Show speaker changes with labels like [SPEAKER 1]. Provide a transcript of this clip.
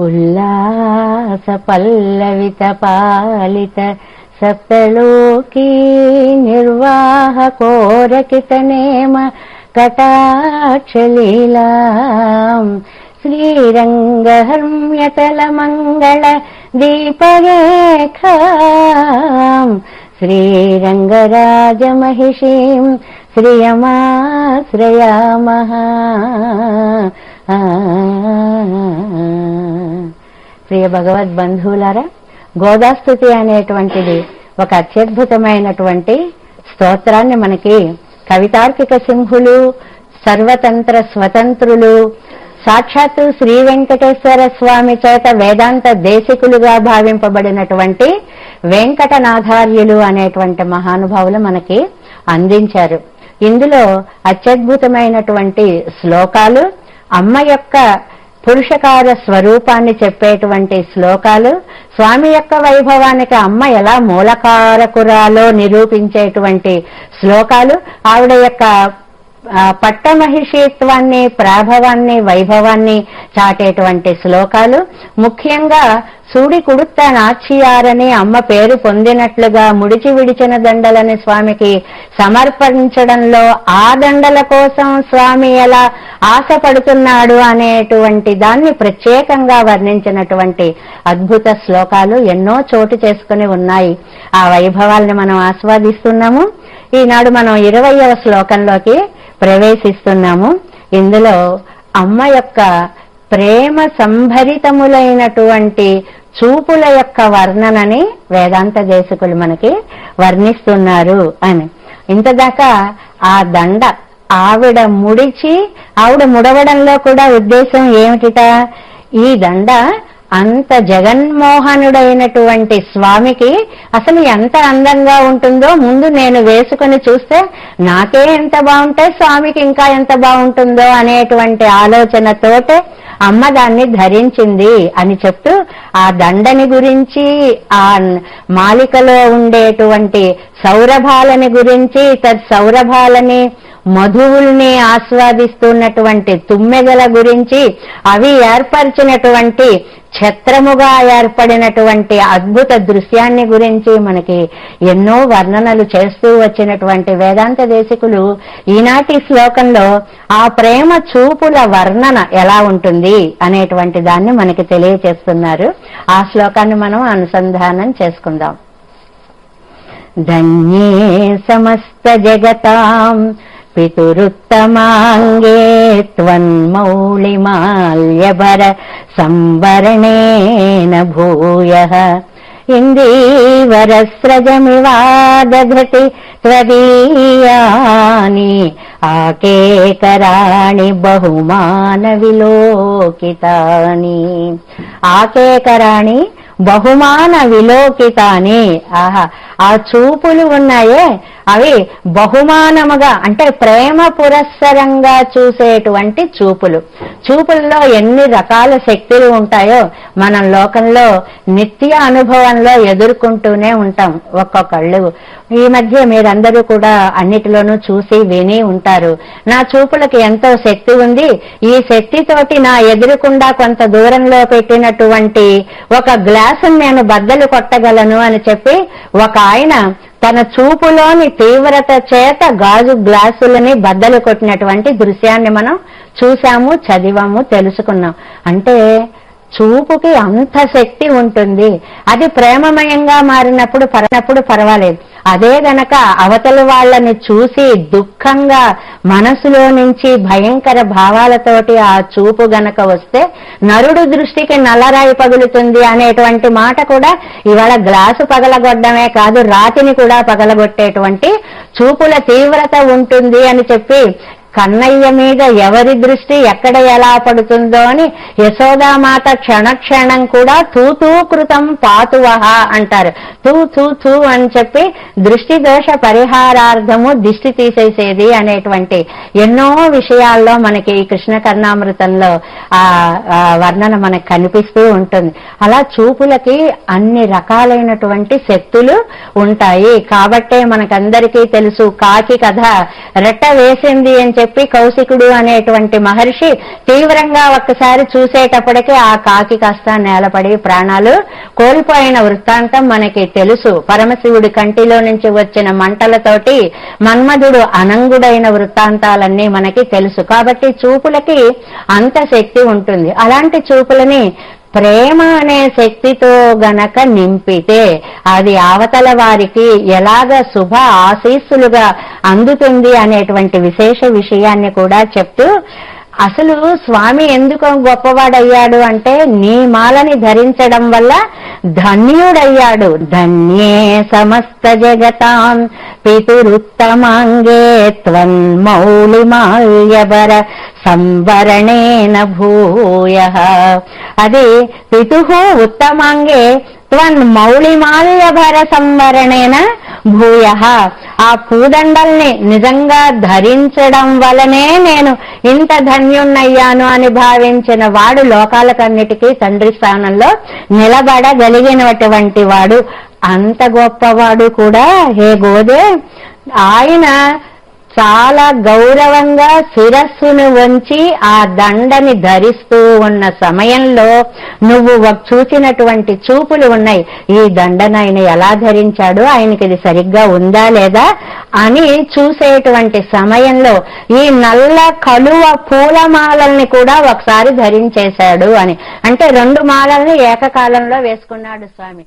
[SPEAKER 1] ఉల్లాస పల్లవిత పాలిత సప్తలోకీ నిర్వాహ కోరకితనేమ నేమ కటాక్షలీలా. శ్రీరంగహర్మ్యతల మంగళ దీపరేఖా. శ్రీరంగరాజమహిషీం శ్రియమాశ్రయామః ప్రియ భగవద్ బంధువులారా గోదాస్థుతి అనేటువంటిది ఒక అత్యద్భుతమైనటువంటి స్తోత్రాన్ని మనకి కవితార్కిక సింహులు సర్వతంత్ర స్వతంత్రులు సాక్షాత్తు శ్రీ వెంకటేశ్వర స్వామి చేత వేదాంత దేశికులుగా భావింపబడినటువంటి వెంకటనాథార్యులు అనేటువంటి మహానుభావులు మనకి అందించారు. ఇందులో అత్యద్భుతమైనటువంటి శ్లోకాలు అమ్మ యొక్క పురుషకార స్వరూపాన్ని చెప్పేటువంటి శ్లోకాలు స్వామి యొక్క వైభవానికి అమ్మ ఎలా మూలకారకురాలో నిరూపించేటువంటి శ్లోకాలు ఆవిడ యొక్క పట్టమహిషిత్వాన్ని ప్రాభవాన్ని వైభవాన్ని చాటేటువంటి శ్లోకాలు. ముఖ్యంగా సూడి కుడుత్త నాచియారని అమ్మ పేరు పొందినట్లుగా ముడిచి విడిచిన దండలని స్వామికి సమర్పించడంలో ఆ దండల కోసం స్వామి ఎలా ఆశపడుతున్నాడు అనేటువంటి దాన్ని ప్రత్యేకంగా వర్ణించినటువంటి అద్భుత శ్లోకాలు ఎన్నో చోటు చేసుకుని ఉన్నాయి. ఆ వైభవాల్ని మనం ఆస్వాదిస్తున్నాము. ఈనాడు మనం ఇరవయవ శ్లోకంలోకి ప్రవేశిస్తున్నాము. ఇందులో అమ్మ యొక్క ప్రేమ సంభరితములైనటువంటి చూపుల యొక్క వర్ణనని వేదాంత దేశకులు మనకి వర్ణిస్తున్నారు అని. ఇంతదాకా ఆ దండ ఆవిడ ముడిచి ఆవిడ ముడవడంలో కూడా ఉద్దేశం ఏమిటిట? ఈ దండ అంత జగన్మోహనుడైనటువంటి స్వామికి అసలు ఎంత అందంగా ఉంటుందో ముందు నేను వేసుకుని చూస్తే నాకే ఎంత బాగుంటే స్వామికి ఇంకా ఎంత బాగుంటుందో అనేటువంటి ఆలోచనతోటే అమ్మ దాన్ని ధరించింది అని చెప్తూ ఆ దండని గురించి ఆ మాలికలో ఉండేటువంటి సౌరభాలని గురించి తద్ సౌరభాలని మధువుల్ని ఆస్వాదిస్తున్నటువంటి తుమ్మెదల గురించి అవి ఏర్పరిచినటువంటి ఛత్రముగా ఏర్పడినటువంటి అద్భుత దృశ్యాన్ని గురించి మనకి ఎన్నో వర్ణనలు చేస్తూ వచ్చినటువంటి వేదాంత దేశికులు ఈనాటి శ్లోకంలో ఆ ప్రేమ చూపుల వర్ణన ఎలా ఉంటుంది అనేటువంటి దాన్ని మనకి తెలియచేస్తున్నారు. ఆ శ్లోకాన్ని మనం అనుసంధానం చేసుకుందాం. ధన్యే సమస్త జగతాం పితురుత్తమాంగే త్వన్మౌళిమాల్యభర సంవరణేన భూయ ఇందీవరస్రజమివాదఘటి త్వదీయాని ఆకేకరాణి బహుమాన విలోకితాని ఆకేకరాణి బహుమాన విలోకితాని ఆహా ఆ చూపులు ఉన్నాయే? అవి బహుమానముగా అంటే ప్రేమ పురస్సరంగా చూసేటువంటి చూపులు. చూపుల్లో ఎన్ని రకాల శక్తులు ఉంటాయో మనం లోకంలో నిత్య అనుభవంలో ఎదుర్కొంటూనే ఉంటాం ఒక్కొక్కళ్ళు. ఈ మధ్య మీరందరూ కూడా అన్నిటిలోనూ చూసి విని ఉంటారు. నా చూపులకు ఎంతో శక్తి ఉంది. ఈ శక్తితోటి నా ఎదురుకుండా కొంత దూరంలో పెట్టినటువంటి ఒక గ్లాసును నేను బద్దలు కొట్టగలను అని చెప్పి ఒక ఆయన తన చూపులోని తీవ్రత చేత గాజు గ్లాసులని బద్దలు కొట్టినటువంటి దృశ్యాన్ని మనం చూసాము చదివాము తెలుసుకున్నాం. అంటే చూపుకి అంత శక్తి ఉంటుంది. అది ప్రేమమయంగా మారినప్పుడు పరనప్పుడు పర్వాలేదు. అదే గనక అవతల వాళ్ళని చూసి దుఃఖంగా మనసులో నుంచి భయంకర భావాలతోటి ఆ చూపు గనక వస్తే నరుడు దృష్టికి నల్లరాయి పగులుతుంది అనేటువంటి మాట కూడా ఇవాళ గ్లాసు పగలగొట్టడమే కాదు రాతిని కూడా పగలగొట్టేటువంటి చూపుల తీవ్రత ఉంటుంది అని చెప్పి కన్నయ్య మీద ఎవరి దృష్టి ఎక్కడ ఎలా పడుతుందో అని యశోదామాత క్షణక్షణం కూడా తూతూ కృతం పాతువహ అంటారు. తూ తూ తూ అని చెప్పి దృష్టి దోష పరిహారార్థము దిష్టి తీసేసేది అనేటువంటి ఎన్నో విషయాల్లో మనకి ఈ కృష్ణ కర్ణామృతంలో ఆ ఆ వర్ణన మనకు కనిపిస్తూ ఉంటుంది. అలా చూపులకి అన్ని రకాలైనటువంటి శక్తులు ఉంటాయి. కాబట్టే మనకందరికీ తెలుసు కాకి కథ రెట్ట వేసింది అని చెప్పి కౌశికుడు అనేటువంటి మహర్షి తీవ్రంగా ఒక్కసారి చూసేటప్పటికి ఆ కాకి కాస్త నేలపడి ప్రాణాలు కోల్పోయిన వృత్తాంతం మనకి తెలుసు. పరమశివుడి కంటిలో నుంచి వచ్చిన మంటలతోటి మన్మధుడు అనంగుడైన వృత్తాంతాలన్నీ మనకి తెలుసు. కాబట్టి చూపులకి అంత శక్తి ఉంటుంది. అలాంటి చూపులని ప్రేమ అనే శక్తితో గనక నింపితే అది అవతల వారికి ఎలాగ శుభ ఆశీస్సులుగా అందుతుంది అనేటువంటి విశేష విషయాన్ని కూడా చెప్తూ అసలు స్వామి ఎందుకు గొప్పవాడయ్యాడు అంటే నీ మాలని ధరించడం వల్ల ధన్యుడయ్యాడు. ధన్యే సమస్త జగతాం పితురుత్తమాంగే త్వన్మౌళిమాల్యబర సంవరణేన భూయ. అది పితు ఉత్తమాంగే త్వన్ మౌళిమాల్యభర సంవరణేన భూయ. ఆ పూదండల్ని నిజంగా ధరించడం వలనే నేను ఇంత ధన్యుణ్ణయ్యాను అని భావించిన వాడు లోకాలకన్నిటికీ తండ్రి స్థానంలో నిలబడగలిగినటువంటి వాడు. అంత గొప్పవాడు కూడా హే గోదే ఆయన చాలా గౌరవంగా శిరస్సును వంచి ఆ దండని ధరిస్తూ ఉన్న సమయంలో నువ్వు చూచినటువంటి చూసినటువంటి చూపులు ఉన్నాయి. ఈ దండను ఆయన ఎలా ధరించాడు? ఆయనకి ఇది సరిగ్గా ఉందా లేదా? అని చూసేటువంటి సమయంలో ఈ నల్ల కలువ పూలమాలల్ని కూడా ఒకసారి ధరించేశాడు అని. అంటే రెండు మాలల్ని ఏకకాలంలో వేసుకున్నాడు స్వామి.